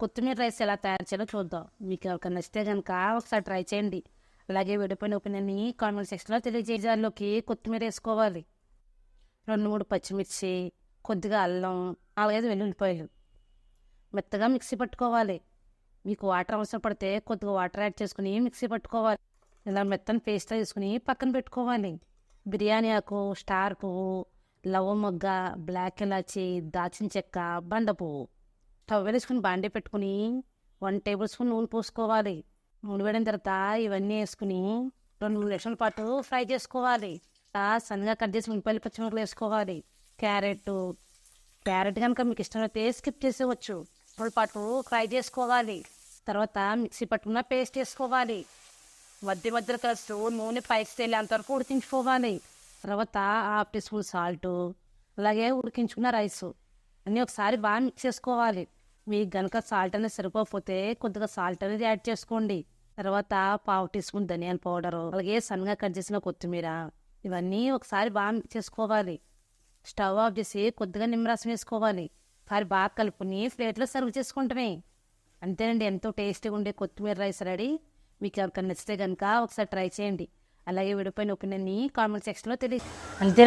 కొత్తిమీర రైస్ ఎలా తయారు చేయాలో చూద్దాం. మీకు ఒక నచ్చితే కనుక ఒకసారి ట్రై చేయండి. అలాగే విడిపోయిన ఒపీనియన్ని కామెంట్ సెక్షన్లో తెలియజేజాల్లోకి కొత్తిమీర వేసుకోవాలి. రెండు మూడు పచ్చిమిర్చి కొద్దిగా అల్లం నాలుగైదు వెల్లుల్లిపాయలు మెత్తగా మిక్సీ పట్టుకోవాలి. మీకు వాటర్ అవసరం పడితే కొద్దిగా వాటర్ యాడ్ చేసుకుని మిక్సీ పట్టుకోవాలి. ఇలా మెత్తని పేస్ట్ తీసుకుని పక్కన పెట్టుకోవాలి. బిర్యానీ ఆకు స్టార్ పువ్వు లవ మొగ్గ బ్లాక్ ఇలాచి దాచిన చెక్క బండ పువ్వు స్టవ్ వేసుకుని బాండే పెట్టుకుని వన్ టేబుల్ స్పూన్ నూనె పోసుకోవాలి. నూనె వేడిన తర్వాత ఇవన్నీ వేసుకుని రెండు మూడు నిమిషాల పాటు ఫ్రై చేసుకోవాలి. సన్నగా కట్ చేసి ఉల్లిపాయలు పచ్చిమిరపకాయలు వేసుకోవాలి. క్యారెట్ క్యారెట్ కనుక మీకు ఇష్టమైతే స్కిప్ చేసేవచ్చు ఉల్లిపాయల పాటు ఫ్రై చేసుకోవాలి. తర్వాత మిక్సీ పట్టుకున్న పేస్ట్ వేసుకోవాలి. మధ్య మధ్యలో కలుస్తూ నూనె పైకి తేలేంత వరకు ఉడికించుకోవాలి. తర్వాత హాఫ్ టీ స్పూన్ సాల్ట్ అలాగే ఉడికించుకున్న రైసు. అన్నీ ఒకసారి బాగా మిక్స్ చేసుకోవాలి. మీకు గనుక సాల్ట్ అనేది సరిపోకపోతే కొద్దిగా సాల్ట్ అనేది యాడ్ చేసుకోండి. తర్వాత పావు టీ స్పూన్ ధనియాల పౌడరు అలాగే సన్నగా కట్ చేసిన కొత్తిమీర ఇవన్నీ ఒకసారి బాగా మిక్స్ చేసుకోవాలి. స్టవ్ ఆఫ్ చేసి కొద్దిగా నిమ్మరసం వేసుకోవాలి. ఒకసారి బాగా కలుపుకొని ప్లేట్లో సర్వ్ చేసుకుంటమే. అంతేనండి ఎంతో టేస్టీగా ఉండే కొత్తిమీర రైస్ రెడీ. మీకు ఎవరికైనా నచ్చితే కనుక ఒకసారి ట్రై చేయండి. అలాగే విడిపోయిన ఒపీనియన్ని కామెంట్ సెక్షన్లో తెలియ అంతే